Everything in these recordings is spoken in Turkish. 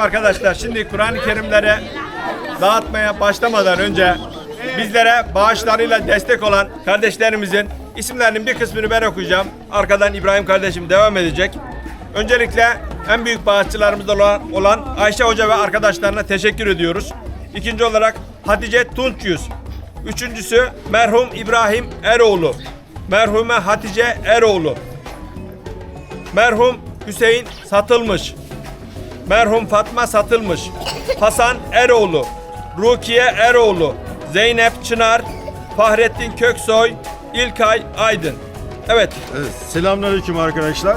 Arkadaşlar şimdi Kur'an-ı Kerimlere dağıtmaya başlamadan önce bizlere bağışlarıyla destek olan kardeşlerimizin isimlerinin bir kısmını ben okuyacağım. Arkadan İbrahim kardeşim devam edecek. Öncelikle en büyük bağışçılarımız olan, Ayşe Hoca ve arkadaşlarına teşekkür ediyoruz. İkinci olarak Hatice Tunç Yüz. Üçüncüsü merhum İbrahim Eroğlu. Merhume Hatice Eroğlu. Merhum Hüseyin Satılmış. Merhum Fatma Satılmış, Hasan Eroğlu, Rukiye Eroğlu, Zeynep Çınar, Fahrettin Köksoy, İlkay Aydın. Evet, Evet, selamünaleyküm arkadaşlar.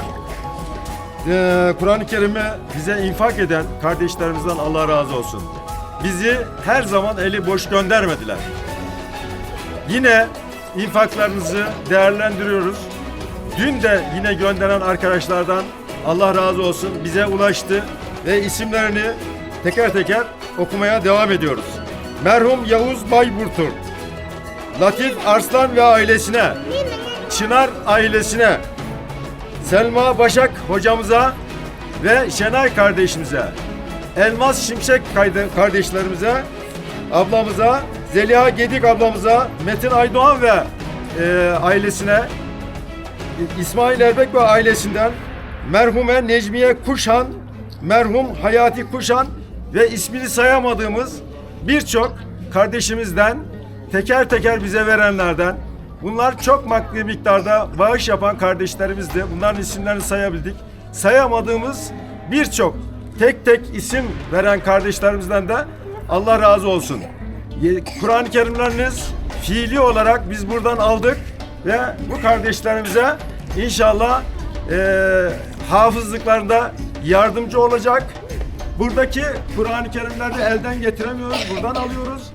Ee, Kur'an-ı Kerim'i bize infak eden kardeşlerimizden Allah razı olsun. Bizi her zaman eli boş göndermediler. Yine infaklarınızı değerlendiriyoruz. Dün de yine gönderen arkadaşlardan Allah razı olsun bize ulaştı ve isimlerini teker teker okumaya devam ediyoruz. Merhum Yavuz Bayburtur, Latif Arslan ve ailesine, Çınar ailesine, Selma Başak hocamıza ve Şenay kardeşimize, Elmas Şimşek kardeşlerimize, ablamıza, Zeliha Gedik ablamıza, Metin Aydoğan ve e, ailesine, İsmail Erbek ve ailesinden, merhume Necmiye Kuşan, merhum Hayati Kuşan ve ismini sayamadığımız birçok kardeşimizden, teker teker bize verenlerden, bunlar çok makbul miktarda bağış yapan kardeşlerimizdi. Bunların isimlerini sayabildik. Sayamadığımız birçok tek tek isim veren kardeşlerimizden de Allah razı olsun. Kur'an-ı Kerimleriniz fiili olarak biz buradan aldık ve bu kardeşlerimize inşallah eee hafızlıklarında yardımcı olacak. Buradaki Kur'an-ı Kerimleri elden getiremiyoruz, buradan alıyoruz.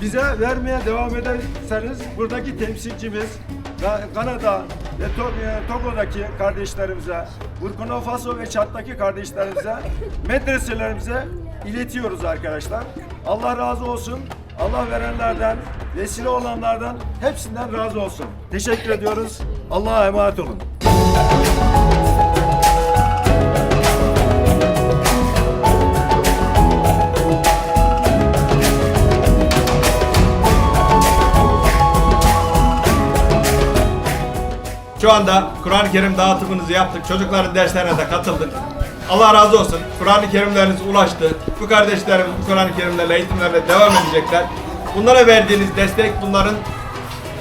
Bize vermeye devam ederseniz buradaki temsilcimiz ve Kanada ve e, Togo'daki kardeşlerimize, Burkina Faso ve Çat'taki kardeşlerimize, medreselerimize iletiyoruz arkadaşlar. Allah razı olsun. Allah verenlerden, vesile olanlardan hepsinden razı olsun. Teşekkür ediyoruz. Allah'a emanet olun. Şu anda Kur'an-ı Kerim dağıtımınızı yaptık. Çocukların derslerine de katıldık. Allah razı olsun. Kur'an-ı Kerimleriniz ulaştı. Bu kardeşlerimiz bu Kur'an-ı Kerimlerle eğitimlerle devam edecekler. Bunlara verdiğiniz destek bunların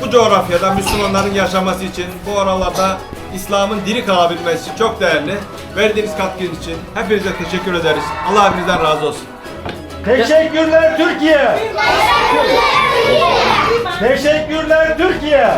bu coğrafyada Müslümanların yaşaması için, bu oralarda İslam'ın diri kalabilmesi için çok değerli. Verdiğiniz katkınız için hepinize teşekkür ederiz. Allah hepinizden razı olsun. Teşekkürler Türkiye. Teşekkürler Türkiye.